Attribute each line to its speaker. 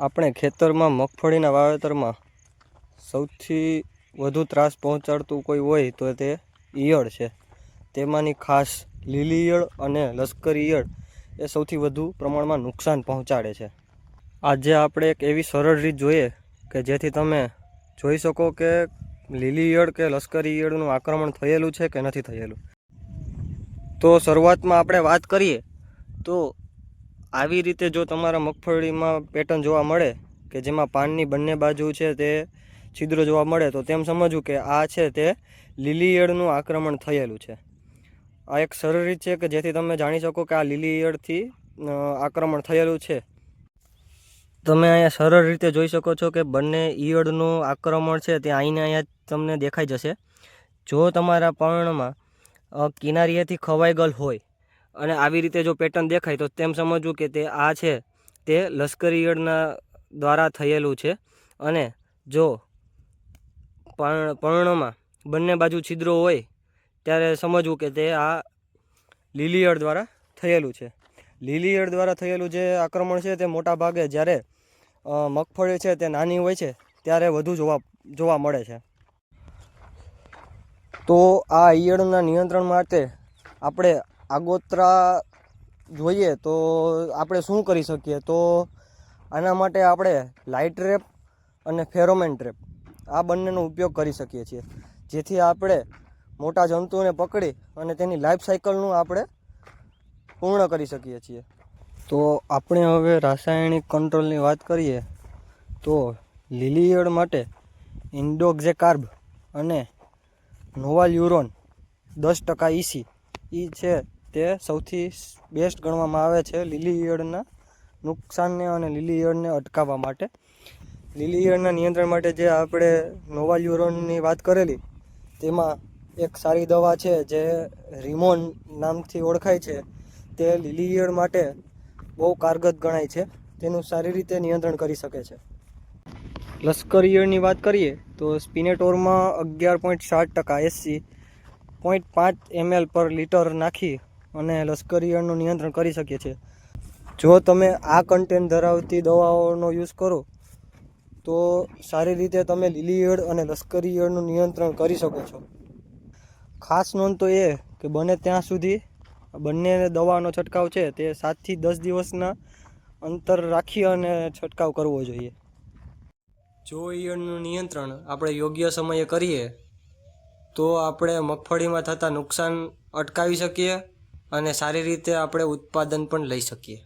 Speaker 1: આપણે ખેતરમાં મગફળીના વાવેતરમાં સૌથી વધુ ત્રાસ પહોંચાડતું કોઈ હોય તો તે ઈયળ છે. તેમાંની ખાસ લીલી ઈયળ અને લશ્કરી ઈયળ એ સૌથી વધુ પ્રમાણમાં નુકસાન પહોંચાડે છે. આજે આપણે એક એવી સરળ રીત જોઈએ કે જેથી તમે જોઈ શકો કે લીલી ઈયળ કે લશ્કરી ઈયળનું આક્રમણ થયેલું છે કે નથી થયેલું. તો શરૂઆતમાં આપણે વાત કરીએ તો આવી રીતે જો તમારા મગફળીમાં પેટર્ન જોવા મળે કે જેમાં પાનની બંને બાજુ છે તે છિદ્રો જોવા મળે, તો તેમ સમજવું કે આ છે તે લીલી ઈયળનું આક્રમણ થયેલું છે. આ એક સરળ રીત છે કે જેથી તમે જાણી શકો કે આ લીલી ઈયળથી આક્રમણ થયેલું છે. તમે અહીંયા સરળ રીતે જોઈ શકો છો કે બંને ઈયળનું આક્રમણ છે, તે અહીંને અહીંયા તમને દેખાઈ જશે. જો તમારા પર્ણમાં કિનારીએથી ખવાઈ ગયેલ હોય અને આવી રીતે જો પેટર્ન દેખાય, તો તેમ સમજવું કે તે આ છે, તે લશ્કરી ઈયળના દ્વારા થયેલું છે. અને જો પર્ણમાં બંને બાજુ છિદ્રો હોય, ત્યારે સમજવું કે તે આ લીલી ઈયળ દ્વારા થયેલું છે. લીલી ઈયળ દ્વારા થયેલું જે આક્રમણ છે તે મોટા ભાગે જ્યારે મગફળી છે તે નાની હોય છે, ત્યારે વધુ જોવા જોવા મળે છે. તો આ ઈયળના નિયંત્રણ માટે આપણે આગોતરા જોઈએ તો આપણે શું કરી શકીએ? તો આના માટે આપણે લાઇટ ટ્રેપ અને ફેરોમેન ટ્રેપ આ બંનેનો ઉપયોગ કરી શકીએ છીએ. જેથી આપણે મોટા જંતુઓને પકડી અને તેની લાઈફ સાયકલનું આપણે પૂર્ણ કરી શકીએ છીએ. તો આપણે હવે રાસાયણિક કંટ્રોલની વાત કરીએ તો લીલી ઈયળ માટે ઇન્ડોક્ઝેકાર્બ અને નોવાલ યુરોન દસ ટકા ઈસી એ છે તે સૌથી બેસ્ટ ગણવામાં આવે છે લીલી ઈયળના નુકસાનને અને લીલી ઈયળને અટકાવવા માટે. લીલી ઈયળના નિયંત્રણ માટે જે આપણે નોવાલ્યુરોનની વાત કરેલી, તેમાં એક સારી દવા છે જે રિમોન નામથી ઓળખાય છે. તે લીલી ઈયળ માટે બહુ કારગત ગણાય છે. તેનું સારી રીતે નિયંત્રણ કરી શકે છે. લશ્કર ઈયળની વાત કરીએ, તો સ્પિનેટોરમાં અગિયાર પોઈન્ટ સાત ટકા એસસી પોઈન્ટ પાંચ એમએલ પર લીટર નાખી અને લશ્કરી ઈયળનું નિયંત્રણ કરી શકીએ છીએ. જો તમે આ કન્ટેન્ટ ધરાવતી દવાઓનો યુઝ કરો, તો સારી રીતે તમે લીલી ઈયળ અને લશ્કરી ઈયળનું નિયંત્રણ કરી શકો છો. ખાસ નોંધ તો એ કે બને ત્યાં સુધી બંને દવાનો છંટકાવ છે, તે સાતથી દસ દિવસના અંતર રાખી અને છંટકાવ કરવો જોઈએ. જો ઈયળનું નિયંત્રણ આપણે યોગ્ય સમયે કરીએ, તો આપણે મગફળીમાં થતા નુકસાન અટકાવી શકીએ અને સારી રીતે આપણે ઉત્પાદન પણ લઈ શકીએ.